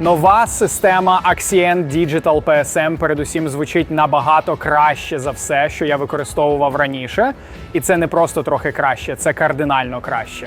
Нова система Axien Digital PSM передусім звучить набагато краще за все, що я використовував раніше. І це не просто трохи краще, це кардинально краще.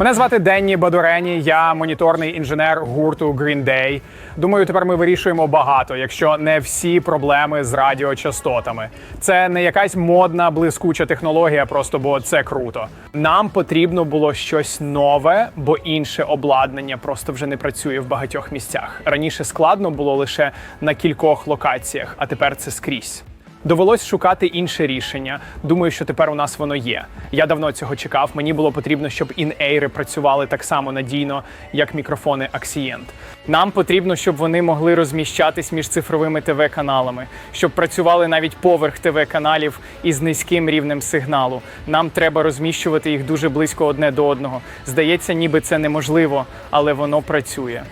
Мене звати Денні Бадурені, я моніторний інженер гурту Green Day. Думаю, тепер ми вирішуємо багато, якщо не всі проблеми з радіочастотами. Це не якась модна блискуча технологія, просто бо це круто. Нам потрібно було щось нове, бо інше обладнання просто вже не працює в багатьох місцях. Раніше складно було лише на кількох локаціях, а тепер це скрізь. Довелось шукати інше рішення. Думаю, що тепер у нас воно є. Я давно цього чекав. Мені було потрібно, щоб ін-ейри працювали так само надійно, як мікрофони Axient. Нам потрібно, щоб вони могли розміщатись між цифровими ТВ-каналами, щоб працювали навіть поверх ТВ-каналів із низьким рівнем сигналу. Нам треба розміщувати їх дуже близько одне до одного. Здається, ніби це неможливо, але воно працює.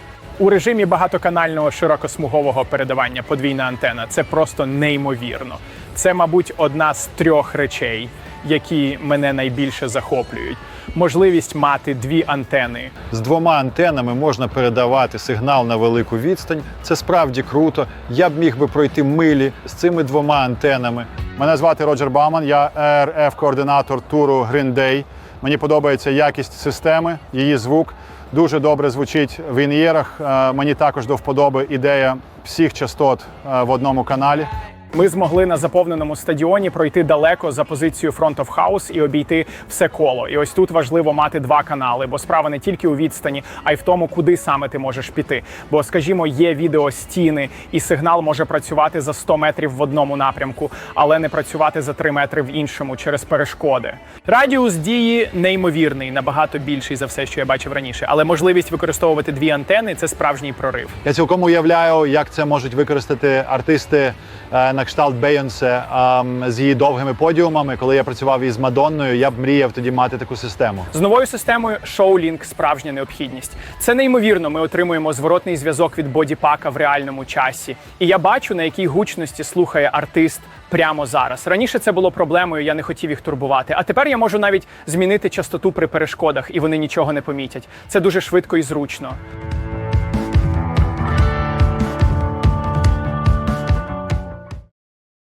У режимі багатоканального широкосмугового передавання подвійна антена це просто неймовірно. Це, мабуть, одна з трьох речей, які мене найбільше захоплюють. Можливість мати дві антени. З двома антенами можна передавати сигнал на велику відстань. Це справді круто. Я б міг би пройти милі з цими двома антенами. Мене звати Роджер Бауман, я rf координатор туру Day. Мені подобається якість системи, її звук. Дуже добре звучить в ін'єрах. Е, Мені також до вподоби ідея всіх частот е, в одному каналі. Ми змогли на заповненому стадіоні пройти далеко за позицію Front of House і обійти все коло. І ось тут важливо мати два канали, бо справа не тільки у відстані, а й в тому, куди саме ти можеш піти. Бо, скажімо, є відео стіни, і сигнал може працювати за 100 метрів в одному напрямку, але не працювати за 3 метри в іншому через перешкоди. Радіус дії неймовірний, набагато більший за все, що я бачив раніше. Але можливість використовувати дві антени це справжній прорив. Я цілком уявляю, як це можуть використати артисти е, на кшталт Бейонсе з її довгими подіумами. Коли я працював із Мадонною, я б мріяв тоді мати таку систему. З новою системою ShowLink справжня необхідність. Це неймовірно. Ми отримуємо зворотний зв'язок від бодіпака в реальному часі. І я бачу, на якій гучності слухає артист прямо зараз. Раніше це було проблемою, я не хотів їх турбувати. А тепер я можу навіть змінити частоту при перешкодах, і вони нічого не помітять. Це дуже швидко і зручно.